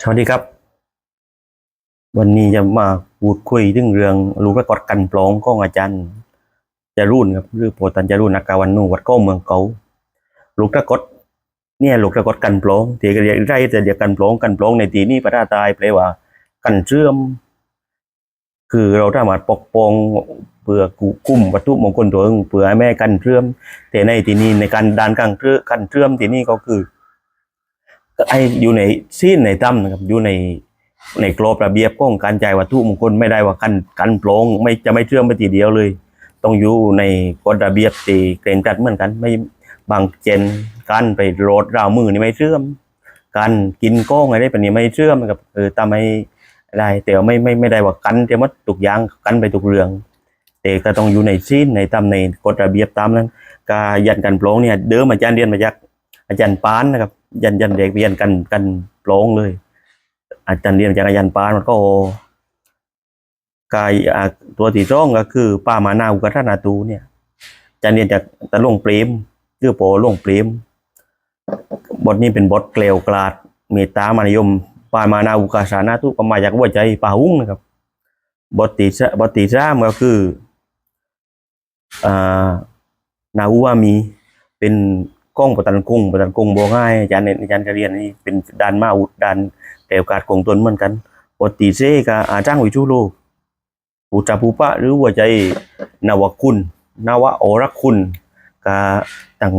สวัสดีครับ วันนี้จะมาพูดคุยเรื่องเรื่องลูกระกอดกันปลองของอาจารย์จารุ่นครับหรือโพตันจารุ่นนักกาวันนูวัดก้อเมืองเกาลูกระกดเนี่ยลูกระกดกันปลองที่เรียกไรแต่เรียกกันปลองกันปลองในที่นี้ภาษาตายแปลว่า กันเชื่อม คือเราสามารถปกป้องเพื่อกุกุ้มวัตถุมงคลตัวเองเพื่อให้แม่กันเชื่อม แต่ในที่นี้ในการดานกลางเชื่อกันเชื่อมที่นี่ก็คือ ก็ไออยู่ในซีนในตั้มนะครับอยู่ในในกรอบระเบียบของการจ่ายวัตถุมงคลไม่ได้ว่ากันกันโปรงไม่จะไม่เชื่อมไปทีเดียวเลย ต้องอยู่ในกฎระเบียบตีเกรงกัดเหมือนกัน ไม่บางเจนการไปโรดราวมือนี่ไม่เชื่อม การกินก้องอะไรแบบนี้ไม่เชื่อมนะครับเออทำให้ได้แต่ไม่ไม่ไม่ได้ว่ากันจะมัดตุกยางกันไปตุกเรื่องแต่ก็ต้องอยู่ในซีนในตามในกฎระเบียบตามนั้นการยันกันโปรงเนี่ยเดิมอาจารย์เรียนมาจากอาจารย์ปานนะครับ ยันยันเด็กเรียนกันกันโปร่งเลย อาจารย์เรียนจากอาจารย์ปานมันก็กายตัวที่ร้องก็คือป้ามานาอุกทนาตูเนี่ยอาจารย์เรียนจากตะลงเปรมคือโปลงเปรมบทนี้เป็นบทเกลียวกลาดเมตตามานยมป้ามานาอุกาสานาตุก็มาจากหัวใจป่าหุ้งนะครับบทที่สบทที่สามก็คืออ่านาอุวามีเป็น กล้องประตันกุ้งประตันกุ้งบอกง่ายอาจารย์เนี่ยอาจารย์จะเรียนนี่เป็นด้านมาอุดด้านแต่โอกาสของตนเหมือนกันปกติเซก็อาจ้างวิชุโลปูจาปูปะหรือว่าใจนวคุณนวโอรคุณก็ต่าง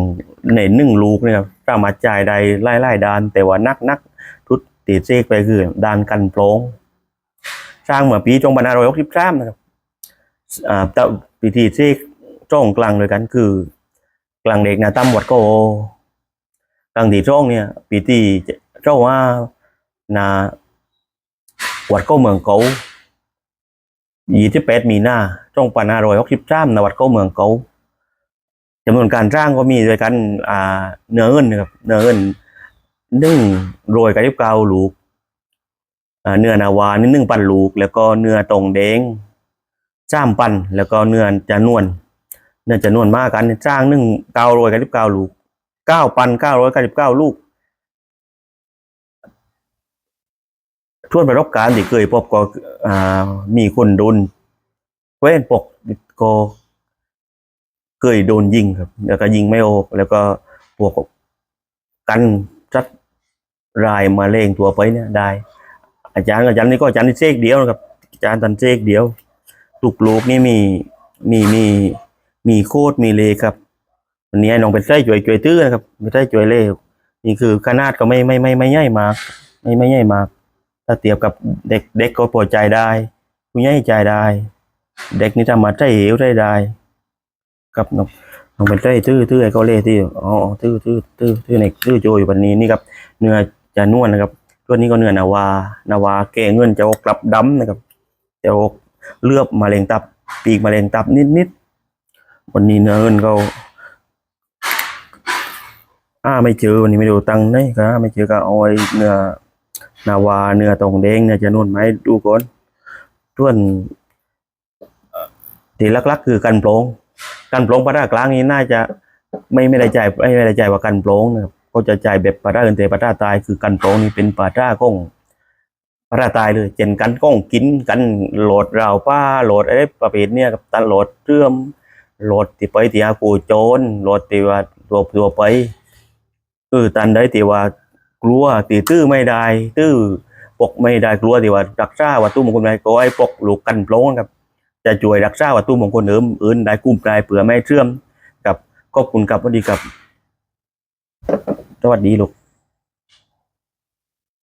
ในหนึ่งลูกเนี่ยครับสามารถจ่ายได้ไล่ไล่ดาน แต่ว่านักนักทุดตีเซกไปคือดานกันโปรงสร้างเมื่อปีจงบรรณารอยกสิบสามนะครับอ่าแต่ปีที่เซกจ้องกลางเลยกันคือ กลางเด็กนะตั้มวัดก็กลางที่ช่องเนี่ยปีที่เจ้าว่านาวัดก็เมืองเกายี่สิบแปดมีนาช่องปานารอยหกสิบสามนวัดก็เมืองเกาจำนวนการสร้างก็มีด้วยกันอ่าเนื้อเงินนะครับเนื้อเงินหนึ่งโรยกับยิบเกาลูกเนื้อนาวานี่หนึ่งปันลูก แล้วก็เนื้อตรงแดงจ้ามปันแล้วก็เนื้อจะนวล เนื่องจะนวนมากกันจ้างหนึ่งเก้าร้อยเก้าสิบเก้าลูกเก้าพันเก้าร้อยเก้าสิบเก้าลูกทวนประสบการณ์ที่เคยพบก็มีคนโดนแคว้นปกก็เคยโดนยิงครับ แล้วก็ยิงไม่ออกแล้วก็พวกกันจัดรายมาเลงตัวไปเนี่ยได้ อาจารย์อาจารย์นี่ก็อาจารย์นี่เซกเดียวนะครับ อาจารย์ตันเซกเดียวลูกลูกนี่มีมีมี มีโคตรมีเลครับวันนี้น้องเป็นไส้จ่วยจ่วยตื้อนะครับไม่ใช่จ่วยเล่นี่คือขนาดก็ไม่ไม่ไม่ไม่ใหญ่มากไม่ไม่ใหญ่มาก ถ้าเทียบกับเด็กเด็กก็พอใจได้ผู้ใหญ่ใจได้ เด็กนี่ทำมาใจเหวได้ได้กับน้องน้องเป็นไส้ตื้อตื้อไอ้ก็เล่ที่อ๋อตื้อตื้อตื้อตื้อในตื้อโจอยู่วันนี้นี่ครับเนื้อจะนวลนะครับตัวนี้ก็เนื้อนาวานาวาแก่เงินจะอกกลับดำนะครับจะอกเลือบมะเร็งตับ ปีกมะเร็งตับนิดนิดๆ วันนี้เนื้อเงินก็อ้าไม่เจอวันนี้ไม่ดูตังค์นี่ก็ไม่เจอก็เอาไอ้เนื้อนาวาเนื้อตรงแดงเนี่ยจะนวดไหมดูก่อนส่วนเอ่อที่ลักๆ คือกันโปรงกันโปรงปลาด้ากลางนี้น่าจะไม่ไม่ได้จ่ายไม่ไม่ได้จ่ายว่ากันโปรงนะครับก็จะจ่ายแบบปลาด้าอื่นแต่ปลาด้าตายคือกันโปรงนี่เป็นปลาด้าก้องปลาด้าตายเลยเจนกันก้องกินกันโหลดราวป้าโหลดอะไรประเภทเนี่ยกับตันโหลดเรื่อม โหลดที่ไปที่อากูโจรโหลดที่ว่าตัวตัวไปเออตันได้ที่ว่ากลัวตีตื้อไม่ได้ ตื้อปกไม่ได้กลัวที่ว่ารักษาวัตถุมงคลไม่ก็ไอ้ปกหลูกกันโปร่งครับ จะช่วยรักษาวัตถุมงคลเอื่นอื่นได้กุ้มกลายเผื่อไม่เชื่อมกับขอบคุณกับสวัสดีครับสวัสดีลูก